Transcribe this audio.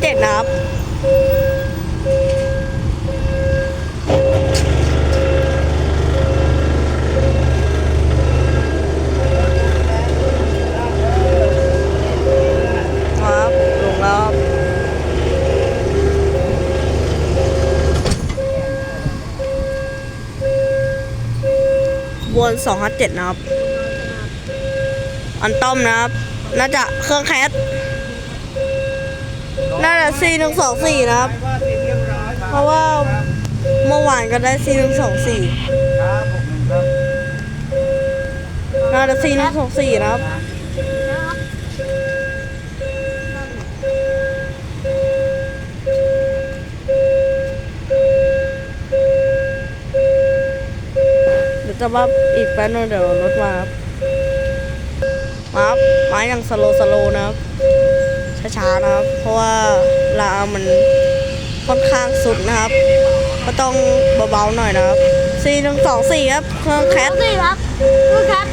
เจ็ดนะครับ ครับลงแล้วครับวนสองห้าเจ็ดนะครับ อันต้อมนะครับ น่าจะเครื่องแคส น่าจะสี่หนึ่งสองสี่นะครับ เพราะว่าเมื่อวานก็ได้สี่หนึ่งสองสี่ครับผมหนึ่งครับน่าจะสี่หนึ่งสองสี่นะครับเดี๋ยวจะว่าอีกแป๊บนึงเดี๋ยวรถมาครับมาครับมาอย่างสโลสโลนะครับ ช้าๆนะครับ เพราะว่าลาวมันค่อนข้างสุดนะครับ ก็ต้องเบาๆหน่อยนะครับสี่หนึ่งสองสี่ครับเครื่องแคทสี่ครับคือคท